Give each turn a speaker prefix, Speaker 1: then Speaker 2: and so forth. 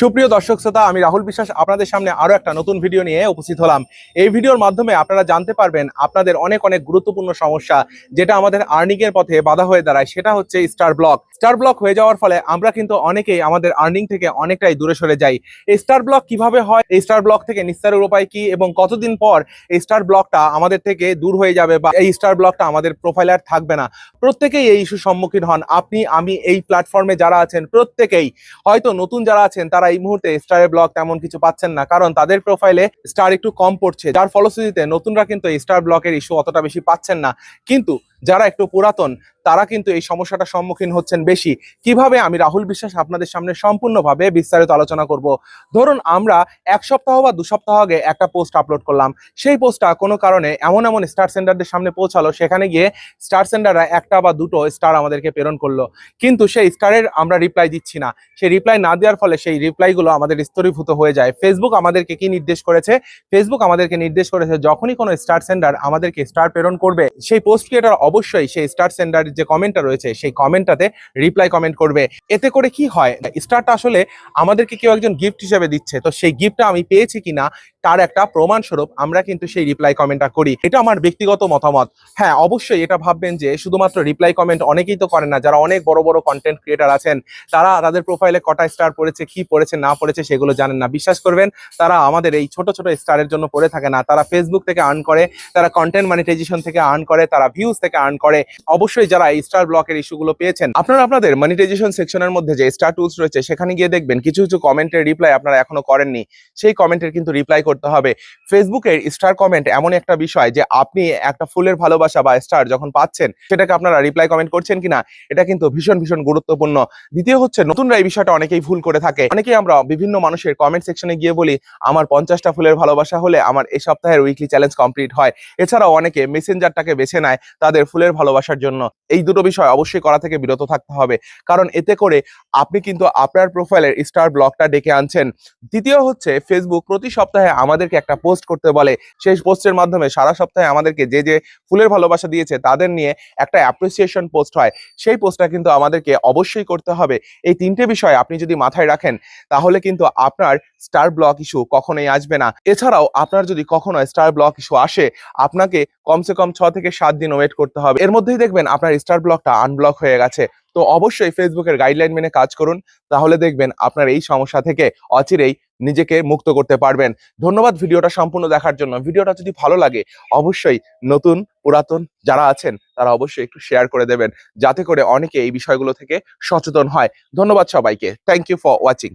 Speaker 1: সুপ্রিয় দর্শক শ্রোতা, আমি রাহুল বিশ্বাস আপনাদের সামনে আরও একটা নতুন ভিডিও নিয়ে উপস্থিত হলাম। এই ভিডিওর মাধ্যমে আপনারা জানতে পারবেন আপনাদের অনেক অনেক গুরুত্বপূর্ণ সমস্যা, যেটা আমাদের আর্নিং এর পথে বাধা হয়ে দাঁড়ায়, সেটা হচ্ছে স্টার ব্লক স্টার ব্লক হয়ে যাওয়ার ফলে আমরা কিন্তু অনেকেই আমাদের আর্নিং থেকে অনেকটাই দূরে সরে যাই। এই স্টার ব্লক কীভাবে হয়? এই স্টার ব্লক থেকে নিস্তারের উপায় কি? এবং কতদিন পর এই স্টার ব্লকটা আমাদের থেকে দূর হয়ে যাবে বা এই স্টার ব্লকটা আমাদের প্রোফাইলে আর থাকবে না? প্রত্যেকেই এই ইস্যুর সম্মুখীন হন। আপনি, আমি এই প্ল্যাটফর্মে যারা আছেন, প্রত্যেকেই হয়তো নতুন যারা আছেন তারা এই মুহূর্তে স্টারের ব্লক তেমন কিছু পাচ্ছেন না। কারণ তাদের প্রোফাইলে স্টার একটু কম পড়ছে। যার ফলশ্রুতিতে নতুনরা কিন্তু এই স্টার ব্লকের ইস্যু অতটা বেশি পাচ্ছেন না। কিন্তু যারা একটু পুরাতন, তারা কিন্তু এই সমস্যাটার সম্মুখীন হচ্ছেন বেশি। কীভাবে আমি রাহুল বিশ্বাস আপনাদের সামনে সম্পূর্ণভাবে বিস্তারিত আলোচনা করব? ধরুন আমরা এক সপ্তাহ বা দু সপ্তাহ আগে একটা পোস্ট আপলোড করলাম। সেই পোস্টটা কোনো কারণে এমন এমন স্টার সেন্টারদের সামনে পৌঁছালো, সেখানে গিয়ে স্টার সেন্টাররা একটা বা দুটো স্টার আমাদেরকে প্রেরণ করল। কিন্তু সেই স্টারের আমরা রিপ্লাই দিচ্ছি না। সেই রিপ্লাই না দেওয়ার ফলে সেই রিপ্লাইগুলো আমাদের স্তরীভূত হয়ে যায়। ফেসবুক আমাদেরকে কি নির্দেশ করেছে? ফেসবুক আমাদেরকে নির্দেশ করেছে, যখনই কোনো স্টার সেন্টার আমাদেরকে স্টার প্রেরণ করবে, সেই পোস্ট ক্রিয়েটার অবশ্যই সেই স্টার সেন্টারের যে কমেন্টটা রয়েছে, সেই কমেন্টটাতে রিপ্লাই কমেন্ট করবে। এতে করে কি হয় স্টারটা আসলে আমাদেরকে কেউ একজন গিফট হিসেবে দিচ্ছে, তো সেই গিফটটা আমি পেয়েছি কিনা তার একটা প্রমাণ স্বরূপ আমরা কিন্তু সেই রিপ্লাই কমেন্টটা করি। এটা আমার ব্যক্তিগত মতামত। হ্যাঁ অবশ্যই এটা ভাববেন যে শুধুমাত্র রিপ্লাই কমেন্ট অনেকেই তো করেন না। যারা অনেক বড় বড় কন্টেন্ট ক্রিয়েটার আছেন, তারা তাদের প্রোফাইলে কটা স্টার পড়েছে, কি পড়েছে, না পড়েছে সেগুলো জানেন না। বিশ্বাস করবেন, তারা আমাদের এই ছোট ছোট স্টারের জন্য পড়ে থাকে না। তারা ফেসবুক থেকে আর্ন করে, তারা কন্টেন্ট মনিটাইজেশন থেকে আর্ন করে, তারা ভিউজ থেকে আর্ন করে। অবশ্যই যারা এই স্টার ব্লকের ইস্যুগুলো পেয়েছেন, আপনারা আপনাদের মনিটাইজেশন সেকশনের মধ্যে যে স্টার টুলস রয়েছে, সেখানে গিয়ে দেখবেন। কিছু কিছু কমেন্টের রিপ্লাই আপনারা এখনও করেননি। সেই কমেন্টের কিন্তু রিপ্লাই করতে হবে। ফেসবুকের স্টার কমেন্ট এমন একটা বিষয় যে আপনি একটা ফুলের ভালোবাসা বা স্টার যখন পাচ্ছেন, সেটাকে আপনারা রিপ্লাই কমেন্ট করছেন কিনা, এটা কিন্তু ভীষণ ভীষণ গুরুত্বপূর্ণ। দ্বিতীয় হচ্ছে, নতুনরা এই বিষয়টা অনেকেই ভুল করে থাকে। অনেকেই আমরা বিভিন্ন মানুষের কমেন্ট সেকশনে গিয়ে বলি, আমার পঞ্চাশটা ফুলের ভালোবাসা হলে আমার এই সপ্তাহের উইকলি চ্যালেঞ্জ কমপ্লিট হয়। এছাড়াও অনেকে মেসেঞ্জারটাকে বেছে নেয় তাদের ফুলের ভালোবাসার জন্য। এই দুটো বিষয় অবশ্যই করা থেকে বিরত থাকতে হবে। কারণ এতে করে আপনি কিন্তু আপনার প্রোফাইলের স্টার ব্লকটা ডেকে আনছেন। দ্বিতীয় হচ্ছে ফেসবুক প্রতি সপ্তাহে আমাদেরকে একটা পোস্ট করতে বলে, সেই পোস্টের মাধ্যমে সারা সপ্তাহে আমাদেরকে যে যে ফুলের ভালোবাসা দিয়েছে তাদের নিয়ে একটা অ্যাপ্রিসিয়েশন পোস্ট হয়। সেই পোস্টটা কিন্তু আমাদেরকে অবশ্যই করতে হবে। এই তিনটে বিষয় আপনি যদি মাথায় রাখেন, তাহলে কিন্তু আপনার স্টার ব্লক ইস্যু কখনোই আসবে না। এছাড়াও আপনার যদি কখনো স্টার ব্লক ইস্যু আসে, আপনাকে কমসে কম ছ থেকে সাত দিন ওয়েট করতে হবে। এর মধ্যেই দেখবেন আপনার স্টার ব্লকটা আনব্লক হয়ে গেছে। তো অবশ্যই ফেসবুকের গাইডলাইন মেনে কাজ করুন, তাহলে দেখবেন আপনার এই সমস্যা থেকে অচিরেই নিজেকে মুক্ত করতে পারবেন। ধন্যবাদ ভিডিওটা সম্পূর্ণ দেখার জন্য। ভিডিওটা যদি ভালো লাগে, অবশ্যই নতুন, পুরাতন যারা আছেন, তারা অবশ্যই একটু শেয়ার করে দেবেন, যাতে করে অনেকে এই বিষয়গুলো থেকে সচেতন হয়। ধন্যবাদ সবাইকে। Thank you for watching